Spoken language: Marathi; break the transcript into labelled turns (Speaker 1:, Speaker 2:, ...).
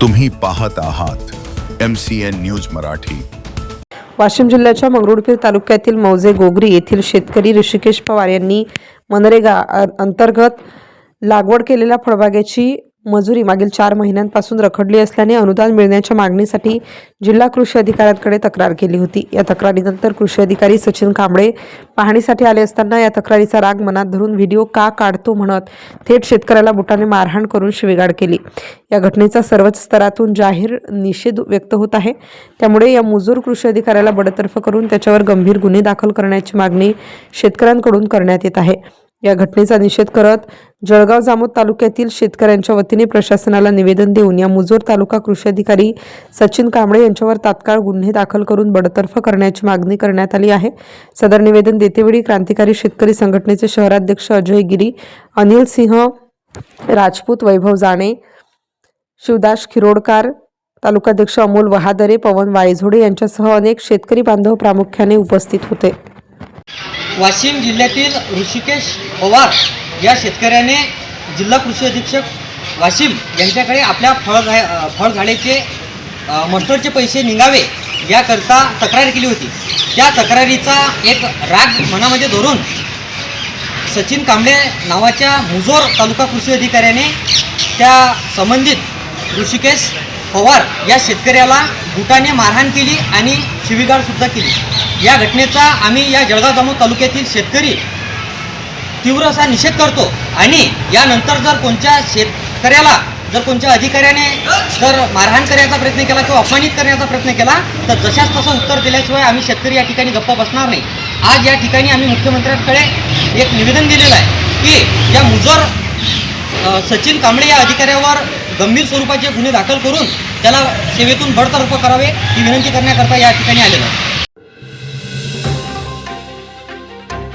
Speaker 1: तुम्ही पाहत आहात M C N news Marathi.
Speaker 2: Washim जिल्ह्याच्या मंगरुळपीर तालुक्यातील मौजे गोगरी येथील शेतकरी ऋषिकेश पवार यांनी मनरेगा अ- अंतर्गत लागवड केलेल्या फळबागेची मजुरी मागील चार महिन्यांपासून रखडली असल्याने अनुदान मिळण्याच्या मागणीसाठी जिल्हा कृषी अधिकाऱ्यांकडे तक्रार केली होती. या तक्रारीनंतर कृषी अधिकारी सचिन कांबळे पाहणीसाठी आले असताना या तक्रारीचा राग मनात धरून व्हिडिओ का काढतो म्हणत थेट शेतकऱ्याला बुटाने मारहाण करून शिवीगाळ केली. या घटनेचा सर्वच स्तरातून जाहीर निषेध व्यक्त होत आहे. त्यामुळे या मुजूर कृषी अधिकाऱ्याला बडतर्फ करून त्याच्यावर गंभीर गुन्हे दाखल करण्याची मागणी शेतकऱ्यांकडून करण्यात येत आहे. या घटनेचा निषेध करत जळगाव जामोद तालुक्यातील शेतकऱ्यांच्या वतीने प्रशासनाला निवेदन देऊन या मुजोर तालुका कृषी अधिकारी सचिन कांबळे यांच्यावर तात्काळ गुन्हे दाखल करून बडतर्फ करण्याची मागणी करण्यात आली आहे. सदर निवेदन देतेवेळी क्रांतिकारी शेतकरी संघटनेचे शहराध्यक्ष अजय गिरी अनिल सिंह राजपूत वैभव जाणे शिवदास खिरोडकार तालुकाध्यक्ष अमोल वहादरे पवन वायझोडे यांच्यासह अनेक शेतकरी बांधव प्रामुख्याने उपस्थित होते.
Speaker 3: वाशिम जिल्ह्यातील ऋषिकेश पवार या शेतकऱ्याने जिल्हा कृषी अधीक्षक वाशिम यांच्याकडे आपल्या फळ झा फळझाडेचे मस्टरचे पैसे निघावे याकरता तक्रार केली होती. त्या तक्रारीचा एक राग मनामध्ये धरून सचिन कांबळे नावाच्या मुजोर तालुका कृषी अधिकाऱ्याने त्या संबंधित ऋषिकेश पवार या शेतकऱ्याला बुटाने मारहाण केली आणि शिवीगाळसुद्धा केली. या घटनेचा आम्ही या जळगाव जामोद तालुक्यातील शेतकरी तीव्र असा निषेध करतो. आणि यानंतर जर कोणत्या शेतकऱ्याला जर कोणत्या अधिकाऱ्याने जर मारहाण करण्याचा प्रयत्न केला किंवा अपमानित करण्याचा प्रयत्न केला तर जशाच तसं उत्तर दिल्याशिवाय आम्ही शेतकरी या ठिकाणी गप्पा बसणार नाही. आज या ठिकाणी आम्ही मुख्यमंत्र्यांकडे एक निवेदन दिलेलं आहे की या मुजर सचिन कांबळे या अधिकाऱ्यावर गंभीर स्वरूपाचे गुन्हे दाखल करून त्याला सेवेतून बडतर्फ करावे ही विनंती करण्याकरता या ठिकाणी आलेलं आहे.